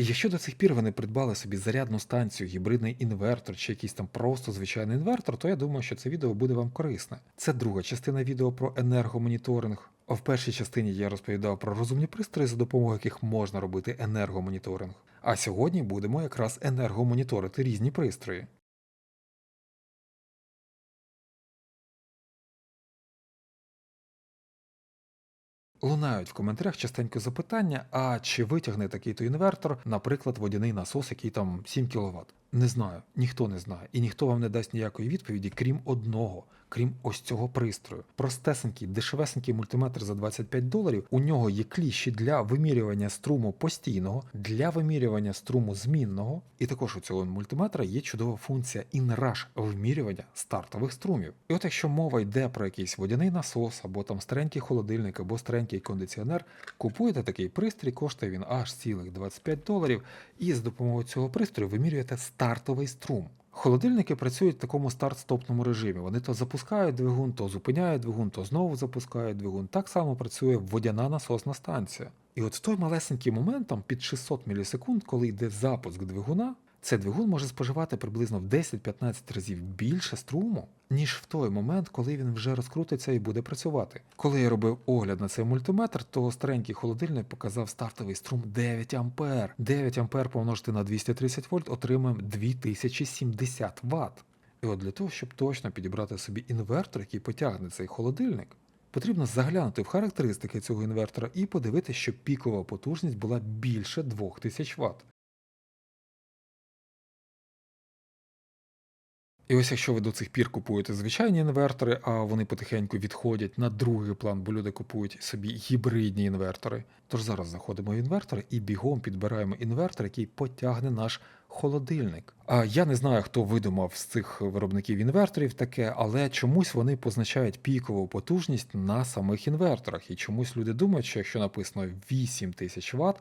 Якщо до цих пір ви не придбали собі зарядну станцію, гібридний інвертор чи якийсь там просто звичайний інвертор, то я думаю, що це відео буде вам корисне. Це друга частина відео про енергомоніторинг. В першій частині я розповідав про розумні пристрої, за допомогою яких можна робити енергомоніторинг. А сьогодні будемо якраз енергомоніторити різні пристрої. Лунають в коментарях частенько запитання: а чи витягне такий-то інвертор, наприклад, водяний насос, який там 7 кВт? Не знаю, ніхто не знає, і ніхто вам не дасть ніякої відповіді, крім одного, крім ось цього пристрою. Простесенький, дешевесенький мультиметр за 25 доларів. У нього є кліщі для вимірювання струму постійного, для вимірювання струму змінного. І також у цього мультиметра є чудова функція інраш вимірювання стартових струмів. І от якщо мова йде про якийсь водяний насос, або там старенький холодильник, або старенький кондиціонер, купуєте такий пристрій, коштує він аж цілих 25 доларів, і з допомогою цього пристрою вимірюєте стартовий струм. Холодильники працюють в такому старт-стопному режимі. Вони то запускають двигун, то зупиняють двигун, то знову запускають двигун. Так само працює водяна насосна станція. І от в той малесенький момент, там під 600 мілісекунд, коли йде запуск двигуна, цей двигун може споживати приблизно в 10-15 разів більше струму, ніж в той момент, коли він вже розкрутиться і буде працювати. Коли я робив огляд на цей мультиметр, то старенький холодильник показав стартовий струм 9 А. 9 А помножити на 230 вольт отримаємо 2070 Вт. І от для того, щоб точно підібрати собі інвертор, який потягне цей холодильник, потрібно заглянути в характеристики цього інвертора і подивитися, що пікова потужність була більше 2000 Вт. І ось якщо ви до цих пір купуєте звичайні інвертори, а вони потихеньку відходять на другий план, бо люди купують собі гібридні інвертори. Тож зараз заходимо в інвертор і бігом підбираємо інвертор, який потягне наш холодильник. А я не знаю, хто видумав з цих виробників інверторів таке, але чомусь вони позначають пікову потужність на самих інверторах. І чомусь люди думають, що якщо написано 8000 Вт,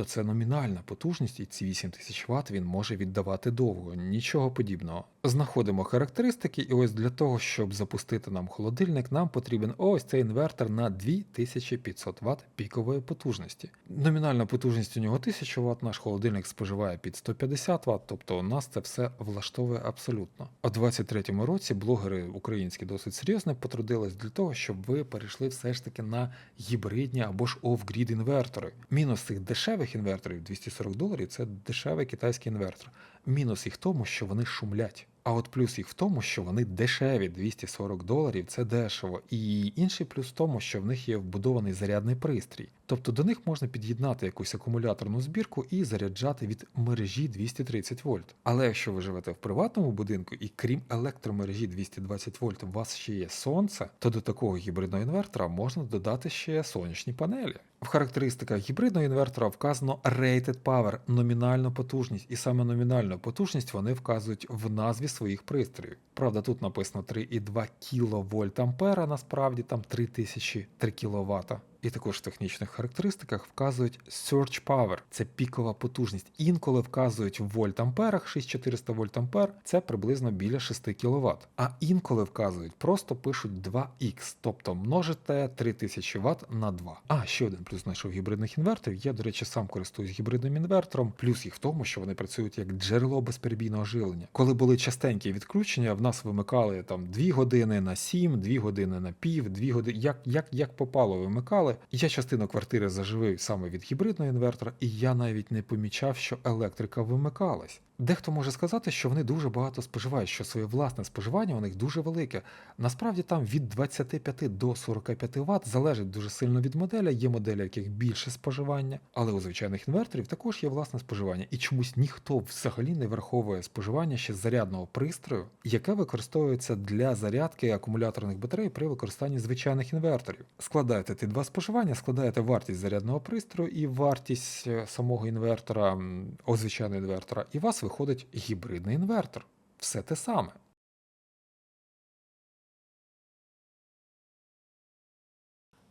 то це номінальна потужність, і ці 8000 Вт він може віддавати довго. Нічого подібного. Знаходимо характеристики, і ось для того, щоб запустити нам холодильник, нам потрібен ось цей інвертор на 2500 Вт пікової потужності. Номінальна потужність у нього 1000 Вт, наш холодильник споживає під 150 Вт, тобто у нас це все влаштовує абсолютно. У 23-му році блогери українські досить серйозно потрудились для того, щоб ви перейшли все ж таки на гібридні або ж off-grid інвертори. Мінус цих дешевих інверторів 240 доларів це дешевий китайський інвертор. Мінус їх в тому, що вони шумлять. А от плюс їх в тому, що вони дешеві 240 доларів це дешево. І інший плюс в тому, що в них є вбудований зарядний пристрій. Тобто до них можна під'єднати якусь акумуляторну збірку і заряджати від мережі 230 вольт. Але якщо ви живете в приватному будинку і крім електромережі 220 вольт у вас ще є сонце, то до такого гібридного інвертора можна додати ще сонячні панелі. В характеристиках гібридного інвертора вказано Rated Power – номінальну потужність, і саме номінальну потужність вони вказують в назві своїх пристроїв. Правда, тут написано 3,2 кВт насправді там 3003 кВт. І також в технічних характеристиках вказують Surge Power – це пікова потужність. Інколи вказують в вольт-амперах 6400 вольт-ампер, це приблизно біля 6 кВт. А інколи вказують, просто пишуть 2х, тобто множите 3000 Вт на 2. А ще один плюс знайшов гібридних інверторів. Я, до речі, сам користуюсь гібридним інвертором. Плюс їх в тому, що вони працюють як джерело безперебійного живлення. Коли були частенькі відключення, в нас вимикали там 2 години на 7, 2 години на пів, 2 години, як, як, як попало вимикали. Я частину квартири заживив саме від гібридного інвертора, і я навіть не помічав, що електрика вимикалась. Дехто може сказати, що вони дуже багато споживають, що своє власне споживання у них дуже велике. Насправді там від 25 до 45 Вт залежить дуже сильно від моделя. Є моделі, яких більше споживання, але у звичайних інверторів також є власне споживання. І чомусь ніхто взагалі не враховує споживання ще зарядного пристрою, яке використовується для зарядки акумуляторних батарей при використанні звичайних інверторів. Складаєте ті два споживання, складаєте вартість зарядного пристрою і вартість е, самого інвертора, о, звичайного інвертора, і вас виходить гібридний інвертор. Все те саме.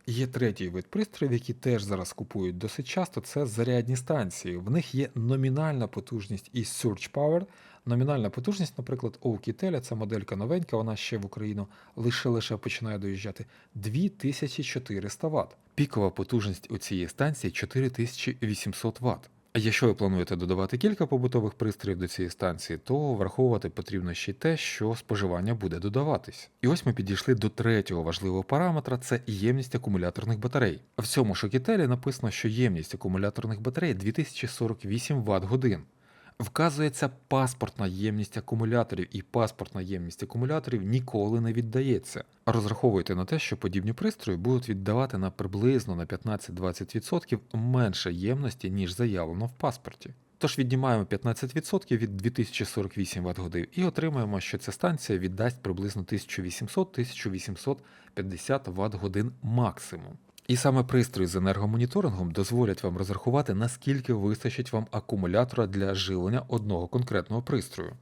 Є третій вид пристроїв, які теж зараз купують досить часто, це зарядні станції. В них є номінальна потужність і Surge Power. Номінальна потужність, наприклад, Oukitel, це моделька новенька, вона ще в Україну лише-лише починає доїжджати 2400 Вт. Пікова потужність у цієї станції 4800 Вт. Якщо ви плануєте додавати кілька побутових пристроїв до цієї станції, то враховувати потрібно ще й те, що споживання буде додаватись. І ось ми підійшли до третього важливого параметра це ємність акумуляторних батарей. В цьому шокітелі написано, що ємність акумуляторних батарей 2048 Вт годин. Вказується паспортна ємність акумуляторів, і паспортна ємність акумуляторів ніколи не віддається. Розраховуйте на те, що подібні пристрої будуть віддавати на приблизно на 15-20% менше ємності, ніж заявлено в паспорті. Тож віднімаємо 15% від 2048 Вт годин і отримаємо, що ця станція віддасть приблизно 1800-1850 Вт годин максимум. І саме пристрої з енергомоніторингом дозволять вам розрахувати, наскільки вистачить вам акумулятора для живлення одного конкретного пристрою.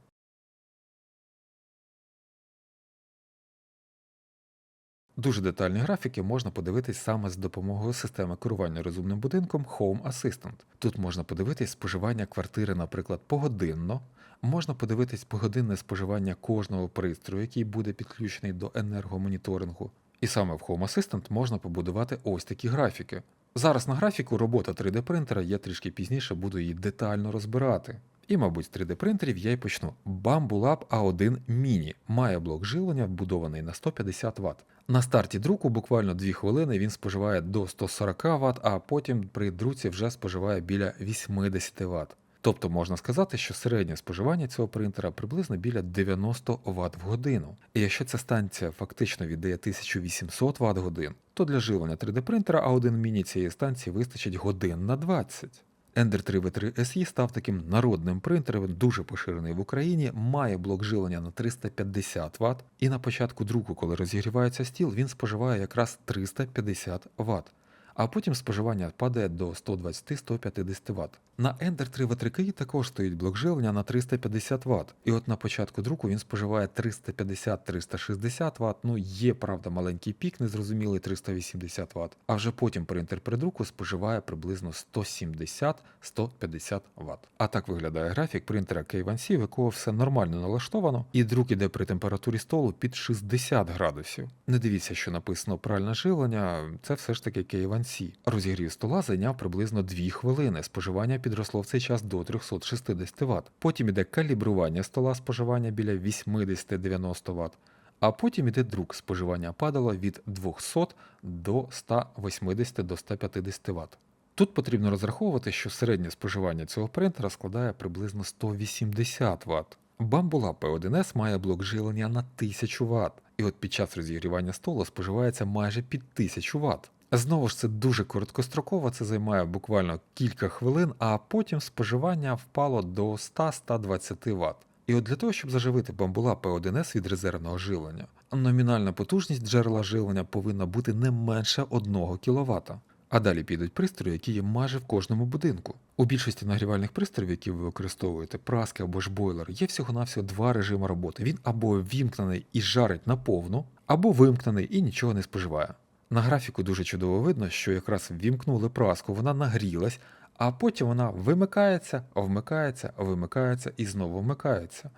Дуже детальні графіки можна подивитись саме з допомогою системи керування розумним будинком Home Assistant. Тут можна подивитись споживання квартири, наприклад, погодинно, можна подивитись погодинне споживання кожного пристрою, який буде підключений до енергомоніторингу. І саме в Home Assistant можна побудувати ось такі графіки. Зараз на графіку робота 3D принтера, я трішки пізніше буду її детально розбирати. І, мабуть, з 3D принтерів я й почну. Bamboo Lab A1 Mini має блок живлення, вбудований на 150 Вт. На старті друку буквально 2 хвилини він споживає до 140 Вт, а потім при друці вже споживає біля 80 Вт. Тобто можна сказати, що середнє споживання цього принтера приблизно біля 90 Вт в годину. І якщо ця станція фактично віддає 1800 Вт годин, то для живлення 3D принтера A1 Mini цієї станції вистачить годин на 20. Ender 3 v 3 SE став таким народним принтером, дуже поширений в Україні, має блок живлення на 350 Вт, і на початку друку, коли розігрівається стіл, він споживає якраз 350 Вт. А потім споживання падає до 120-150 Вт. На Ender 3 v 3 KI також стоїть блок живлення на 350 Вт. І от на початку друку він споживає 350-360 Вт. Ну є, правда, маленький пік, незрозумілий 380 Вт. А вже потім принтер при друку споживає приблизно 170-150 Вт. А так виглядає графік принтера K1C, в якого все нормально налаштовано, і друк іде при температурі столу під 60 градусів. Не дивіться, що написано пральне живлення, це все ж таки K1C. Розігрів стола зайняв приблизно 2 хвилини. Споживання підросло в цей час до 360 Вт. Потім іде калібрування стола споживання біля 80-90 Вт. А потім іде друк споживання падало від 200 до 180 до 150 Вт. Тут потрібно розраховувати, що середнє споживання цього принтера складає приблизно 180 Вт. Bamboo P1S має блок живлення на 1000 Вт, і от під час розігрівання столу споживається майже під 1000 Вт. Знову ж це дуже короткостроково, це займає буквально кілька хвилин, а потім споживання впало до 100-120 Вт. І от для того, щоб заживити бамбула P1S від резервного живлення, номінальна потужність джерела живлення повинна бути не менше 1 кВт. А далі підуть пристрої, які є майже в кожному будинку. У більшості нагрівальних пристроїв, які ви використовуєте, праски або ж бойлер, є всього-навсього два режими роботи. Він або вімкнений і жарить наповну, або вимкнений і нічого не споживає. На графіку дуже чудово видно, що якраз ввімкнули праску, вона нагрілась, а потім вона вимикається, вмикається, вимикається і знову вмикається.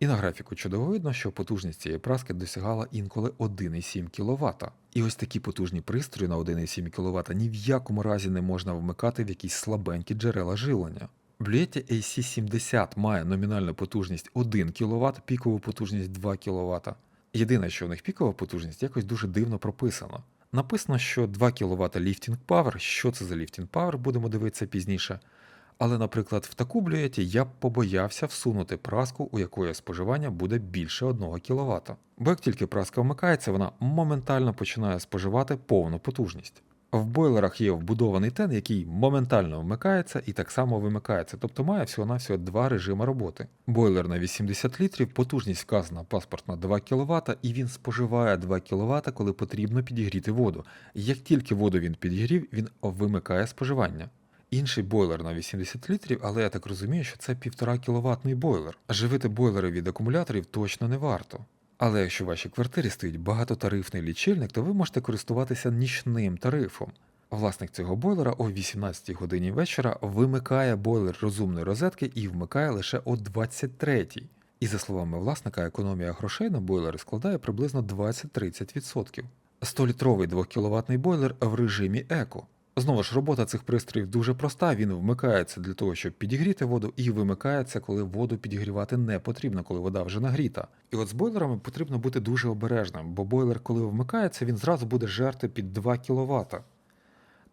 І на графіку чудово видно, що потужність цієї праски досягала інколи 1,7 кВт. І ось такі потужні пристрої на 1,7 кВт ні в якому разі не можна вмикати в якісь слабенькі джерела живлення. Bluetti AC70 має номінальну потужність 1 кВт, пікову потужність 2 кВт. Єдине, що у них пікова потужність якось дуже дивно прописано. Написано, що 2 кВт ліфтінг Power. Що це за ліфтінг Power, будемо дивитися пізніше. Але, наприклад, в таку блюєті я б побоявся всунути праску, у якої споживання буде більше 1 кВт. Бо як тільки праска вмикається, вона моментально починає споживати повну потужність. В бойлерах є вбудований тен, який моментально вмикається і так само вимикається, тобто має всього-навсього два режими роботи. Бойлер на 80 літрів, потужність вказана паспортна 2 кВт, і він споживає 2 кВт, коли потрібно підігріти воду. Як тільки воду він підігрів, він вимикає споживання. Інший бойлер на 80 літрів, але я так розумію, що це 1,5 кВт бойлер. Живити бойлери від акумуляторів точно не варто. Але якщо в вашій квартирі стоїть багатотарифний лічильник, то ви можете користуватися нічним тарифом. Власник цього бойлера о 18 годині вечора вимикає бойлер розумної розетки і вмикає лише о 23. І за словами власника, економія грошей на бойлери складає приблизно 20-30%. 100-літровий 2 кВт бойлер в режимі еко. Знову ж, робота цих пристроїв дуже проста. Він вмикається для того, щоб підігріти воду, і вимикається, коли воду підігрівати не потрібно, коли вода вже нагріта. І от з бойлерами потрібно бути дуже обережним, бо бойлер, коли вмикається, він зразу буде жерти під 2 кВт.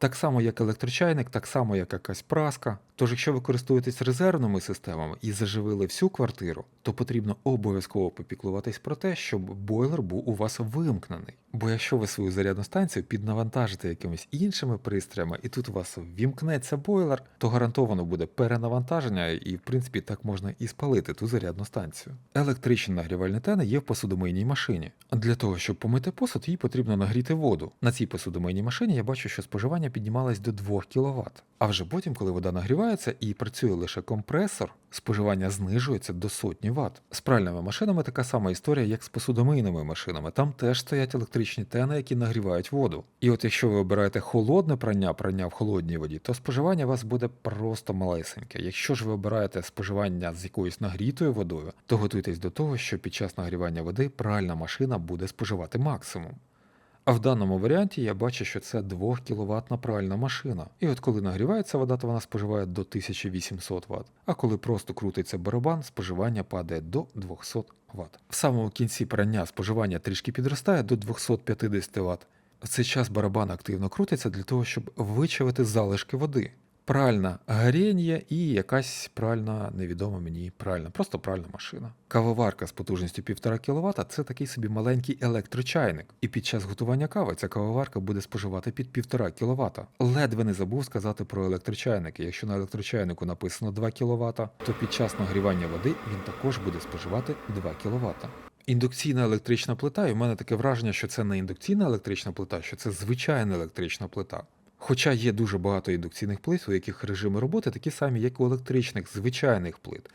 Так само, як електрочайник, так само, як якась праска. Тож, якщо ви користуєтесь резервними системами і заживили всю квартиру, то потрібно обов'язково попіклуватись про те, щоб бойлер був у вас вимкнений. Бо якщо ви свою зарядну станцію піднавантажите якимись іншими пристроями, і тут у вас вімкнеться бойлер, то гарантовано буде перенавантаження, і в принципі так можна і спалити ту зарядну станцію. Електричні нагрівальні тени є в посудомийній машині. Для того, щоб помити посуд, їй потрібно нагріти воду. На цій посудомийній машині я бачу, що споживання піднімалось до 2 кВт. А вже потім, коли вода нагрівається і працює лише компресор, споживання знижується до сотні Вт. З пральними машинами така сама історія, як з посудомийними машинами. Там теж стоять електричні тени, які нагрівають воду. І от якщо ви обираєте холодне прання, прання в холодній воді, то споживання у вас буде просто малесеньке. Якщо ж ви обираєте споживання з якоюсь нагрітою водою, то готуйтесь до того, що під час нагрівання води пральна машина буде споживати максимум. А в даному варіанті я бачу, що це 2 кВт пральна машина. І от коли нагрівається вода, то вона споживає до 1800 Вт. А коли просто крутиться барабан, споживання падає до 200 Вт. В самому кінці прання споживання трішки підростає до 250 Вт. В цей час барабан активно крутиться для того, щоб вичавити залишки води. Пральна горіння і якась пральна, невідома мені пральна, просто пральна машина. Кавоварка з потужністю 1,5 кВт це такий собі маленький електрочайник. І під час готування кави ця кавоварка буде споживати під 1,5 кВт. Ледве не забув сказати про електрочайники. Якщо на електрочайнику написано 2 кВт, то під час нагрівання води він також буде споживати 2 кВт. Індукційна електрична плита, і в мене таке враження, що це не індукційна електрична плита, що це звичайна електрична плита. Хоча є дуже багато індукційних плит, у яких режими роботи такі самі, як у електричних звичайних плит.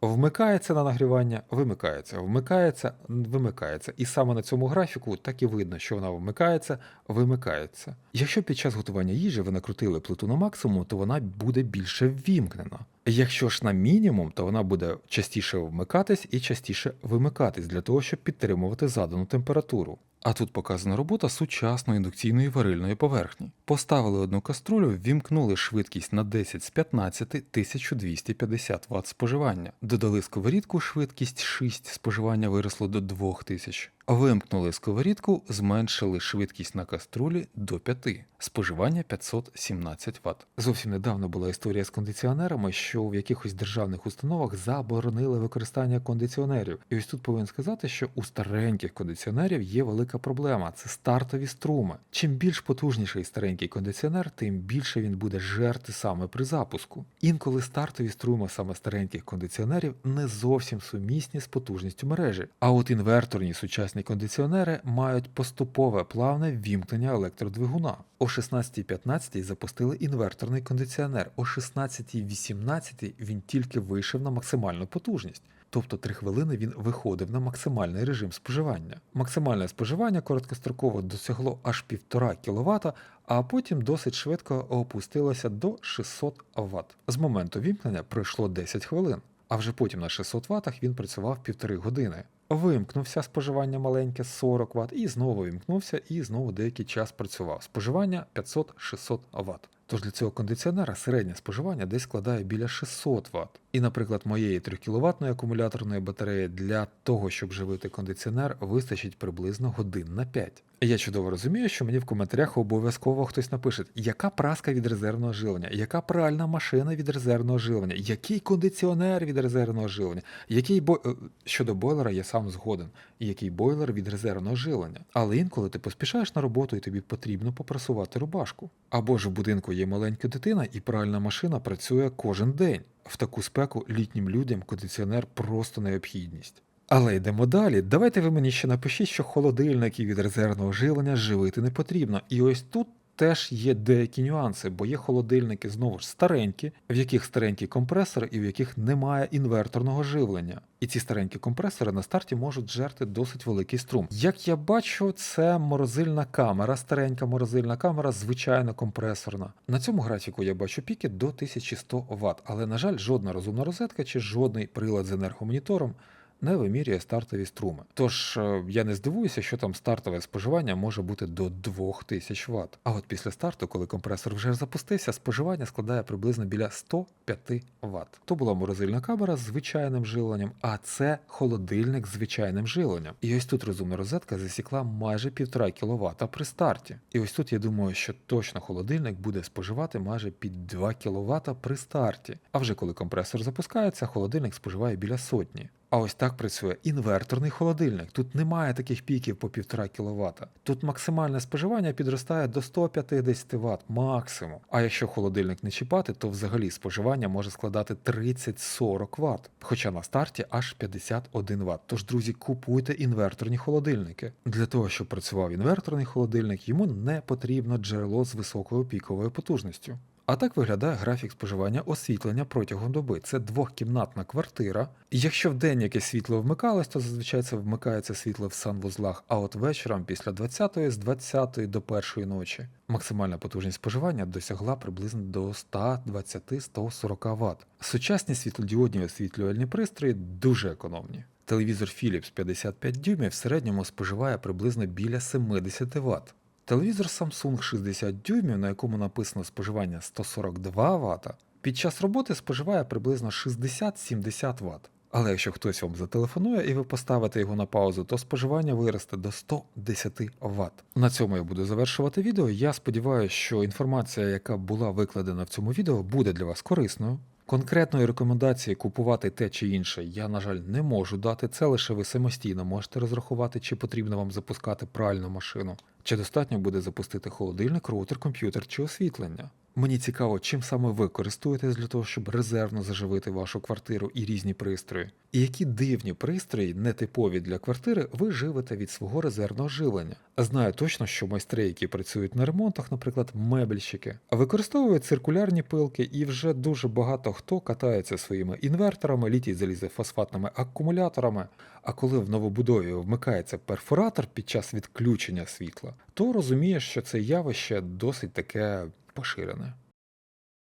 Вмикається на нагрівання, вимикається, вмикається, вимикається. І саме на цьому графіку так і видно, що вона вмикається, вимикається. Якщо під час готування їжі ви накрутили плиту на максимум, то вона буде більше ввімкнена. Якщо ж на мінімум, то вона буде частіше вмикатись і частіше вимикатись для того, щоб підтримувати задану температуру. А тут показана робота сучасної індукційної варильної поверхні. Поставили одну каструлю, ввімкнули швидкість на 10 з 15 1250 Вт споживання. Додали сковорідку, швидкість 6 споживання виросло до 2000. Вимкнули сковорідку, зменшили швидкість на каструлі до 5, споживання 517 Вт. Зовсім недавно була історія з кондиціонерами, що в якихось державних установах заборонили використання кондиціонерів. І ось тут повинен сказати, що у стареньких кондиціонерів є велика проблема це стартові струми. Чим більш потужніший старенький кондиціонер, тим більше він буде жерти саме при запуску. Інколи стартові струми саме стареньких кондиціонерів не зовсім сумісні з потужністю мережі. А от інверторні сучасні кондиціонери мають поступове плавне ввімкнення електродвигуна. О 16.15 запустили інверторний кондиціонер. О 16.18 він тільки вийшов на максимальну потужність. Тобто 3 хвилини він виходив на максимальний режим споживання. Максимальне споживання короткостроково досягло аж 1,5 кВт, а потім досить швидко опустилося до 600 Вт. З моменту вімкнення пройшло 10 хвилин, а вже потім на 600 Вт він працював півтори години. Вимкнувся споживання маленьке 40 Вт, і знову вимкнувся, і знову деякий час працював. Споживання 500-600 Вт. Тож для цього кондиціонера середнє споживання десь складає біля 600 Вт. І, наприклад, моєї 3 кВт акумуляторної батареї для того, щоб живити кондиціонер, вистачить приблизно годин на 5. Я чудово розумію, що мені в коментарях обов'язково хтось напише, яка праска від резервного живлення, яка пральна машина від резервного живлення, який кондиціонер від резервного живлення, який бо... Е, щодо бойлера я сам згоден, який бойлер від резервного живлення. Але інколи ти поспішаєш на роботу і тобі потрібно попрасувати рубашку. Або ж в будинку є маленька дитина, і пральна машина працює кожен день. В таку спеку літнім людям кондиціонер просто необхідність. Але йдемо далі. Давайте ви мені ще напишіть, що холодильники від резервного живлення живити не потрібно. І ось тут теж є деякі нюанси, бо є холодильники знову ж старенькі, в яких старенький компресор і в яких немає інверторного живлення. І ці старенькі компресори на старті можуть жерти досить великий струм. Як я бачу, це морозильна камера, старенька морозильна камера, звичайно компресорна. На цьому графіку я бачу піки до 1100 Вт, але, на жаль, жодна розумна розетка чи жодний прилад з енергомонітором не вимірює стартові струми. Тож е, я не здивуюся, що там стартове споживання може бути до 2000 Вт. А от після старту, коли компресор вже запустився, споживання складає приблизно біля 105 Вт. То була морозильна камера з звичайним живленням, а це холодильник з звичайним живленням. І ось тут розумна розетка засікла майже 1,5 кВт при старті. І ось тут я думаю, що точно холодильник буде споживати майже під 2 кВт при старті. А вже коли компресор запускається, холодильник споживає біля сотні. А ось так працює інверторний холодильник. Тут немає таких піків по 1,5 кВт. Тут максимальне споживання підростає до 150 Вт максимум. А якщо холодильник не чіпати, то взагалі споживання може складати 30-40 Вт. Хоча на старті аж 51 Вт. Тож, друзі, купуйте інверторні холодильники. Для того, щоб працював інверторний холодильник, йому не потрібно джерело з високою піковою потужністю. А так виглядає графік споживання освітлення протягом доби. Це двохкімнатна квартира. Якщо вдень якесь світло вмикалось, то зазвичай це вмикається світло в санвузлах, а от вечором після 20-ї з 20 до 1 ночі. Максимальна потужність споживання досягла приблизно до 120-140 Вт. Сучасні світлодіодні освітлювальні пристрої дуже економні. Телевізор Philips 55 дюймів в середньому споживає приблизно біля 70 Вт. Телевізор Samsung 60 дюймів, на якому написано споживання 142 Вт, під час роботи споживає приблизно 60-70 Вт. Але якщо хтось вам зателефонує і ви поставите його на паузу, то споживання виросте до 110 Вт. На цьому я буду завершувати відео. Я сподіваюся, що інформація, яка була викладена в цьому відео, буде для вас корисною. Конкретної рекомендації купувати те чи інше я, на жаль, не можу дати. Це лише ви самостійно можете розрахувати, чи потрібно вам запускати пральну машину, чи достатньо буде запустити холодильник, роутер, комп'ютер чи освітлення. Мені цікаво, чим саме ви користуєтесь для того, щоб резервно заживити вашу квартиру і різні пристрої. І які дивні пристрої, нетипові для квартири, ви живете від свого резервного живлення. Знаю точно, що майстри, які працюють на ремонтах, наприклад, мебельщики, використовують циркулярні пилки, і вже дуже багато хто катається своїми інверторами, літій залізофосфатними акумуляторами. А коли в новобудові вмикається перфоратор під час відключення світла, то розумієш, що це явище досить таке поширене.